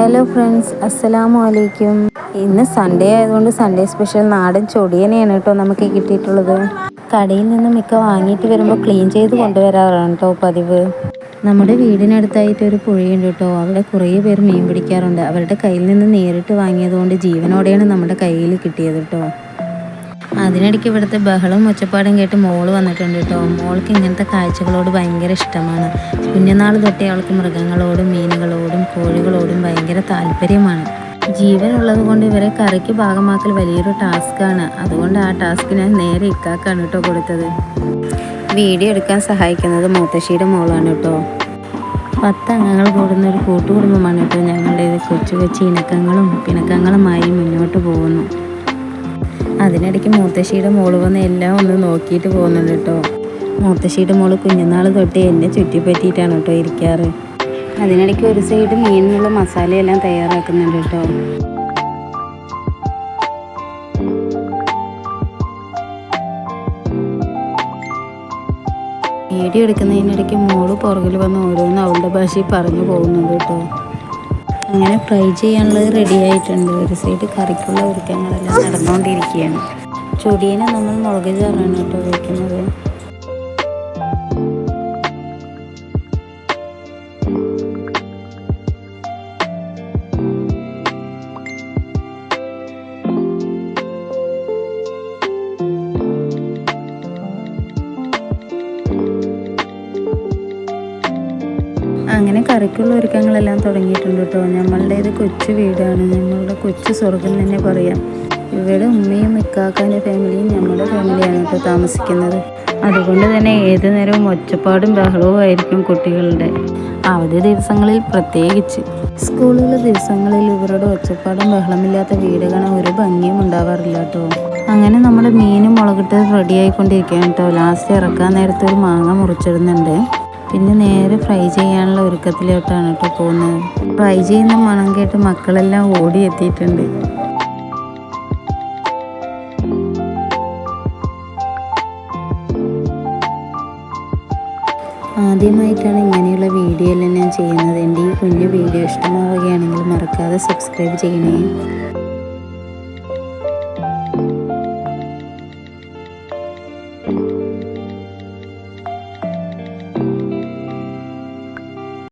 Hello friends അസ്സലാമു അലൈക്കും ഇന്ന് സൺഡേ ആയതുകൊണ്ട് സൺഡേ സ്പെഷ്യൽ നാടൻ ചൊടിയനെയാണ് കേട്ടോ നമുക്ക് കിട്ടിയിട്ടുള്ളത്. കടയിൽ നിന്ന് മിക്ക വാങ്ങിയിട്ട് വരുമ്പോൾ ക്ലീൻ ചെയ്ത് കൊണ്ടുവരാറാണ് കേട്ടോ പതിവ്. നമ്മുടെ വീടിനടുത്തായിട്ട് ഒരു പുഴയുണ്ട് കേട്ടോ. അവിടെ കുറേ പേർ മീൻ പിടിക്കാറുണ്ട്. അവരുടെ കയ്യിൽ നിന്ന് നേരിട്ട് വാങ്ങിയതുകൊണ്ട് ജീവനോടെയാണ് നമ്മുടെ കയ്യിൽ കിട്ടിയത് കേട്ടോ. അതിനിടയ്ക്ക് ഇവിടുത്തെ ബഹളവും ഒച്ചപ്പാടും കേട്ട് മോൾ വന്നിട്ടുണ്ട് കേട്ടോ. മോൾക്ക് ഇങ്ങനത്തെ കാഴ്ചകളോട് ഭയങ്കര ഇഷ്ടമാണ്. കുഞ്ഞുനാൾ തൊട്ടേ അവൾക്ക് മൃഗങ്ങളോടും മീനുകളോടും കോഴികളോടും ഭയങ്കര താല്പര്യമാണ്. ജീവൻ ഉള്ളത് കൊണ്ട് ഇവരെ കറിക്ക് ഭാഗമാക്കൽ വലിയൊരു ടാസ്ക്കാണ്. അതുകൊണ്ട് ആ ടാസ്ക് ഞാൻ നേരെ ഇക്കാക്കാണ് കേട്ടോ കൊടുത്തത്. വീഡിയോ എടുക്കാൻ സഹായിക്കുന്നത് മൂത്തശ്ശിയുടെ മോളാണ് കേട്ടോ. പത്ത് അംഗങ്ങൾ കൂടുന്ന ഒരു കൂട്ടുകുടുംബമാണ് കേട്ടോ ഞങ്ങളുടേത്. കൊച്ചു കൊച്ചു ഇണക്കങ്ങളും പിണക്കങ്ങളുമായി മുന്നോട്ട് പോകുന്നു. അതിനിടയ്ക്ക് മൂത്തശ്ശിയുടെ മോൾ വന്ന് എല്ലാം ഒന്ന് നോക്കിയിട്ട് പോകുന്നുണ്ട് കേട്ടോ. മൂത്തശ്ശിയുടെ മോൾ കുഞ്ഞുനാൾ തൊട്ട് എന്നെ ചുറ്റിപ്പറ്റിയിട്ടാണ് കേട്ടോ ഇരിക്കാറ്. അതിനിടയ്ക്ക് ഒരു സൈഡ് മീനിനുള്ള മസാലയെല്ലാം തയ്യാറാക്കുന്നുണ്ട് കേട്ടോ. വീഡിയോ എടുക്കുന്നതിനിടയ്ക്ക് മോൾ പുറകിൽ വന്ന് ഓരോന്ന് അവളുടെ ഭാഷയിൽ പറഞ്ഞു പോകുന്നുണ്ട് കേട്ടോ. അങ്ങനെ ഫ്രൈ ചെയ്യാനുള്ളത് റെഡി ആയിട്ടുണ്ട്. ഒരു സൈഡ് കറിക്കുള്ള ഒരുക്കങ്ങളെല്ലാം നടന്നുകൊണ്ടിരിക്കുകയാണ്. ചൊടിയനെ നമ്മൾ മുളക് ചേർന്നാണ് കേട്ടോ വയ്ക്കുന്നത് അങ്ങനെ കറിക്കുള്ള ഒരുക്കങ്ങളെല്ലാം തുടങ്ങിയിട്ടുണ്ട് കേട്ടോ. നമ്മളുടേത് കൊച്ചു വീടാണ്. ഞങ്ങളുടെ കൊച്ചു സ്വർഗം തന്നെ പറയാം. ഇവിടെ ഉമ്മയും ഇക്കാക്കാന്റെ ഫാമിലിയും ഞങ്ങളുടെ ഫാമിലിയാണ് കേട്ടോ താമസിക്കുന്നത്. അതുകൊണ്ട് തന്നെ ഏത് നേരവും ഒച്ചപ്പാടും ബഹളവും ആയിരിക്കും കുട്ടികളുടെ. അവധി ദിവസങ്ങളിൽ പ്രത്യേകിച്ച്. സ്കൂളിലെ ദിവസങ്ങളിൽ ഇവരുടെ ഒച്ചപ്പാടും ബഹളമില്ലാത്ത വീട് കാണാൻ ഒരു ഭംഗിയും ഉണ്ടാവാറില്ല കേട്ടോ. അങ്ങനെ നമ്മുടെ മീനും മുളകിട്ട് റെഡി ആയിക്കൊണ്ടിരിക്കുകയാണ് കേട്ടോ. ലാസ്റ്റ് ഇറക്കാൻ നേരത്തെ ഒരു മാങ്ങ മുറിച്ചിടുന്നുണ്ട്. പിന്നെ നേരെ ഫ്രൈ ചെയ്യാനുള്ള ഒരുക്കത്തിലോട്ടാണ് കേട്ടോ പോകുന്നത്. ഫ്രൈ ചെയ്യുന്ന മണം കേട്ട് മക്കളെല്ലാം ഓടി എത്തിയിട്ടുണ്ട് ആദ്യമായിട്ടാണ് ഇങ്ങനെയുള്ള വീഡിയോ എല്ലാം ഞാൻ ചെയ്യുന്നത്. എന്റെ ഈ കുഞ്ഞു വീഡിയോ ഇഷ്ടമാവുകയാണെങ്കിൽ മറക്കാതെ സബ്സ്ക്രൈബ് ചെയ്യണേ.